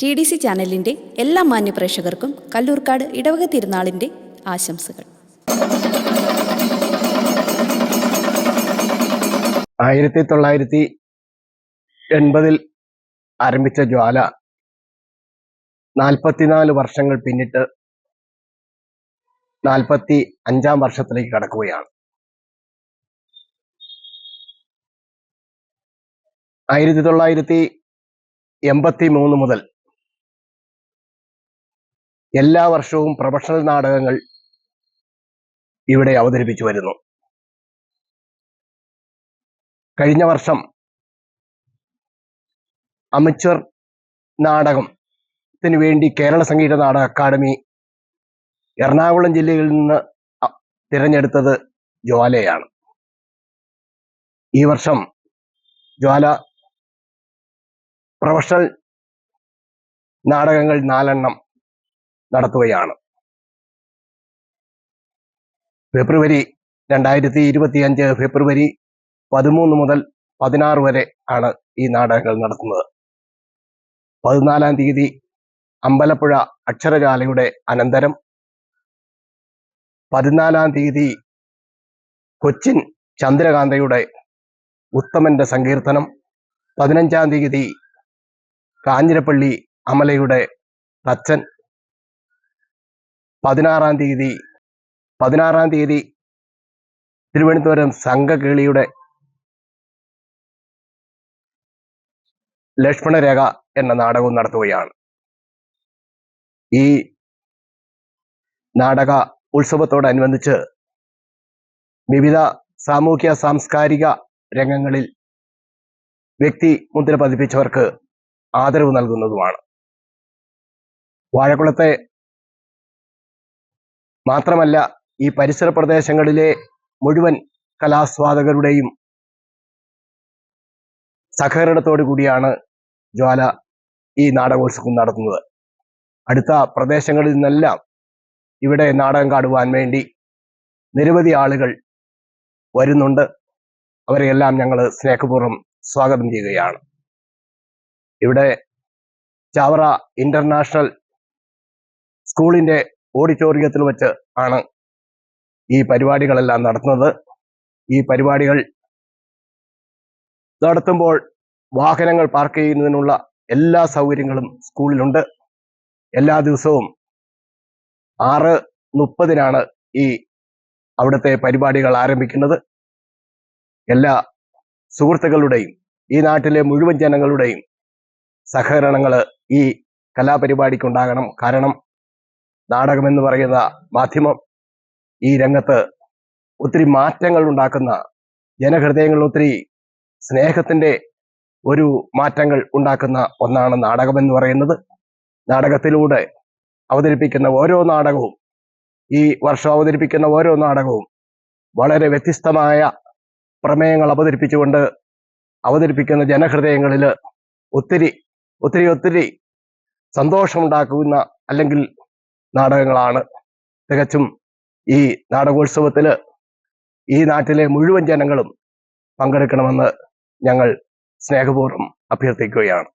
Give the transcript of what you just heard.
T D C ചാനലിന്റെ എല്ലാ മാന്യപ്രേക്ഷകർക്കും കല്ലൂർക്കാട് ഇടവക തിരുനാളിന്റെ ആശംസകൾ. ആയിരത്തി തൊള്ളായിരത്തി എൺപതിൽ ആരംഭിച്ച ജ്വാല നാൽപ്പത്തിനാല് വർഷങ്ങൾ പിന്നിട്ട് നാൽപ്പത്തി അഞ്ചാം വർഷത്തിലേക്ക് കടക്കുകയാണ്. ആയിരത്തി തൊള്ളായിരത്തി എൺപത്തി മൂന്ന് മുതൽ എല്ലാ വർഷവും പ്രൊഫഷണൽ നാടകങ്ങൾ ഇവിടെ അവതരിപ്പിച്ചു വരുന്നു. കഴിഞ്ഞ വർഷം അമച്വർ നാടകത്തിന് വേണ്ടി കേരള സംഗീത നാടക അക്കാദമി എറണാകുളം ജില്ലയിൽ നിന്ന് തിരഞ്ഞെടുത്തത് ജ്വാലയാണ്. ഈ വർഷം ജ്വാല പ്രൊഫഷണൽ നാടകങ്ങൾ നാലെണ്ണം നടത്തുകയാണ്. ഫെബ്രുവരി രണ്ടായിരത്തി ഇരുപത്തിയഞ്ച് ഫെബ്രുവരി പതിമൂന്ന് മുതൽ പതിനാറ് വരെ ആണ് ഈ നാടകങ്ങൾ നടത്തുന്നത്. പതിനാലാം തീയതി അമ്പലപ്പുഴ അക്ഷരജാലയുടെ അനന്തരം. പതിനാലാം തീയതി കൊച്ചിൻ ചന്ദ്രകാന്തയുടെ ഉത്തമന്റെ സങ്കീർത്തനം. പതിനഞ്ചാം തീയതി കാഞ്ഞിരപ്പള്ളി അമലയുടെ തച്ചൻ പതിനാറാം തീയതി പതിനാറാം തീയതി തിരുവനന്തപുരം സംഘകേളിയുടെ ലക്ഷ്മണരേഖ എന്ന നാടകവും നടത്തുകയാണ്. ഈ നാടക ഉത്സവത്തോടനുബന്ധിച്ച് വിവിധ സാമൂഹ്യ സാംസ്കാരിക രംഗങ്ങളിൽ വ്യക്തി മുദ്ര പതിപ്പിച്ചവർക്ക് ആദരവ് നൽകുന്നതുമാണ്. വാഴക്കുളത്തെ മാത്രമല്ല ഈ പരിസര പ്രദേശങ്ങളിലെ മുഴുവൻ കലാസ്വാദകരുടെയും സഹകരണത്തോടു കൂടിയാണ് ജ്വാല ഈ നാടകോത്സവം നടത്തുന്നത്. അടുത്ത പ്രദേശങ്ങളിൽ നിന്നെല്ലാം ഇവിടെ നാടകം കാടുവാൻ വേണ്ടി നിരവധി ആളുകൾ വരുന്നുണ്ട്. അവരെയെല്ലാം ഞങ്ങൾ സ്നേഹപൂർവം സ്വാഗതം ചെയ്യുകയാണ്. ഇവിടെ ചാവറ ഇന്റർനാഷണൽ സ്കൂളിന്റെ ഓഡിറ്റോറിയത്തിൽ വെച്ച് ആണ് ഈ പരിപാടികളെല്ലാം നടത്തുന്നത്. ഈ പരിപാടികൾ നടത്തുമ്പോൾ വാഹനങ്ങൾ പാർക്ക് ചെയ്യുന്നതിനുള്ള എല്ലാ സൗകര്യങ്ങളും സ്കൂളിലുണ്ട്. എല്ലാ ദിവസവും ആറ് മുപ്പതിനാണ് ഈ അവിടുത്തെ പരിപാടികൾ ആരംഭിക്കുന്നത്. എല്ലാ സുഹൃത്തുക്കളുടെയും ഈ നാട്ടിലെ മുഴുവൻ ജനങ്ങളുടെയും സഹകരണങ്ങൾ ഈ കലാപരിപാടിക്കുണ്ടാകണം. കാരണം നാടകം എന്ന് പറയുന്ന മാധ്യമം ഈ രംഗത്ത് ഒത്തിരി മാറ്റങ്ങൾ ഉണ്ടാക്കുന്ന ജനഹൃദയങ്ങളിൽ ഒത്തിരി സ്നേഹത്തിന്റെ ഒരു മാറ്റങ്ങൾ ഉണ്ടാക്കുന്ന ഒന്നാണ് നാടകം എന്ന് പറയുന്നത്. നാടകത്തിലൂടെ അവതരിപ്പിക്കുന്ന ഓരോ നാടകവും ഈ വർഷം അവതരിപ്പിക്കുന്ന ഓരോ നാടകവും വളരെ വ്യത്യസ്തമായ പ്രമേയങ്ങൾ അവതരിപ്പിച്ചുകൊണ്ട് അവതരിപ്പിക്കുന്ന ജനഹൃദയങ്ങളിൽ ഒത്തിരി ഒത്തിരി ഒത്തിരി സന്തോഷമുണ്ടാക്കുന്ന അല്ലെങ്കിൽ നാടകങ്ങളാണ്. തികച്ചും ഈ നാടകോത്സവത്തിൽ ഈ നാട്ടിലെ മുഴുവൻ ജനങ്ങളും പങ്കെടുക്കണമെന്ന് ഞങ്ങൾ സ്നേഹപൂർവം അഭ്യർത്ഥിക്കുകയാണ്.